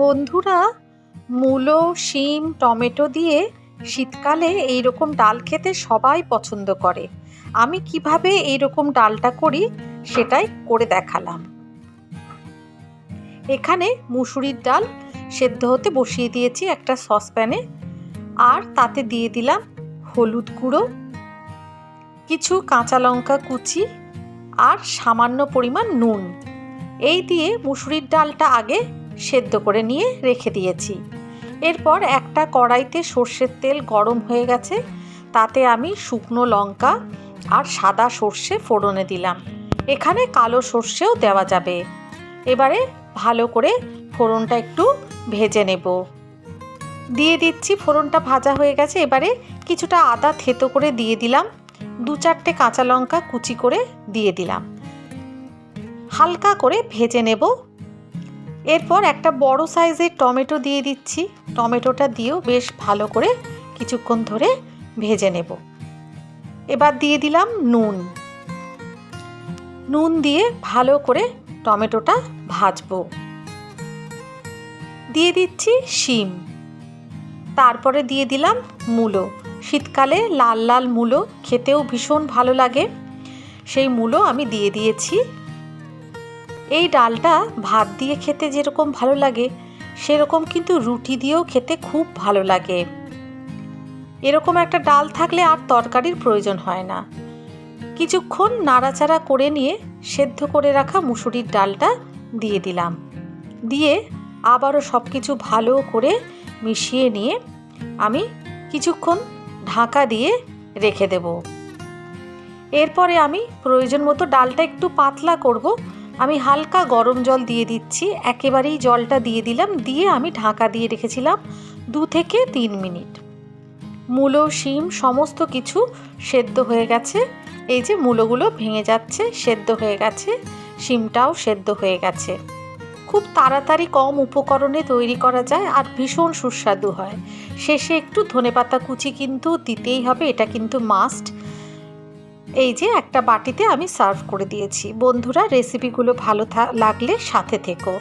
বন্ধুরা, মূলো, শিম, টমেটো দিয়ে শীতকালে এই রকম ডাল খেতে সবাই পছন্দ করে। আমি কীভাবে এই রকম ডালটা করি সেটাই করে দেখালাম। এখানে মুসুরির ডাল সেদ্ধ হতে বসিয়ে দিয়েছি একটা সসপ্যানে আর তাতে দিয়ে দিলাম হলুদ গুঁড়ো, কিছু কাঁচা লঙ্কা কুচি আর সামান্য পরিমাণ নুন। এই দিয়ে মুসুরির ডালটা আগে সেদ্ধ করে নিয়ে রেখে দিয়েছি। এরপর একটা কড়াইতে সর্ষের তেল গরম হয়ে গেছে, তাতে আমি শুকনো লঙ্কা আর সাদা সর্ষে ফোড়নে দিলাম। এখানে কালো সর্ষেও দেওয়া যাবে। এবারে ভালো করে ফোড়নটা একটু ভেজে নেব। দিয়ে দিচ্ছি, ফোড়নটা ভাজা হয়ে গেছে। এবারে কিছুটা আদা থেতো করে দিয়ে দিলাম। দু চারটে কাঁচা লঙ্কা কুচি করে দিয়ে দিলাম। হালকা করে ভেজে নেব। এরপর একটা বড় সাইজের টমেটো দিয়ে দিচ্ছি। টমেটোটা দিয়েও বেশ ভালো করে কিছুক্ষণ ধরে ভেজে নেব। এবার দিয়ে দিলাম নুন। নুন দিয়ে ভালো করে টমেটোটা ভাজবো। দিয়ে দিচ্ছি শিম। তারপরে দিয়ে দিলাম মূলো। শীতকালে লাল লাল মূলো খেতেও ভীষণ ভালো লাগে। সেই মূলো আমি দিয়ে দিয়েছি। এই ডালটা ভাত দিয়ে খেতে যেরকম ভালো লাগে, সেরকম কিন্তু রুটি দিয়েও খেতে খুব ভালো লাগে। এরকম একটা ডাল থাকলে আর তরকারির প্রয়োজন হয় না। কিছুক্ষণ নাড়াচাড়া করে নিয়ে সেদ্ধ করে রাখা মুসুরির ডালটা দিয়ে দিলাম। দিয়ে আবারও সব কিছু ভালো করে মিশিয়ে নিয়ে আমি কিছুক্ষণ ঢাকা দিয়ে রেখে দেব। এরপরে আমি প্রয়োজন মতো ডালটা একটু পাতলা করব আমি হালকা গরম জল দিয়ে দিচ্ছি, একেবারেই জলটা দিয়ে দিলাম, দিয়ে আমি ঢাকা দিয়ে রেখেছিলাম দু থেকে তিন মিনিট। মূলো, শিম, সমস্ত কিছু সেদ্ধ হয়ে গেছে। এই যে মূলোগুলো ভেঙে যাচ্ছে, সেদ্ধ হয়ে গেছে, শিমটাও সেদ্ধ হয়ে গেছে। খুব তাড়াতাড়ি কম উপকরণে তৈরি করা যায় আর ভীষণ সুস্বাদু হয়। শেষে একটু ধনেপাতা কুচি কিন্তু দিতেই হবে, এটা কিন্তু মাস্ট। এই যে একটা বাটিতে আমি সার্ভ করে দিয়েছি। বন্ধুরা রেসিপিগুলো ভালো লাগলে সাথে থেকো।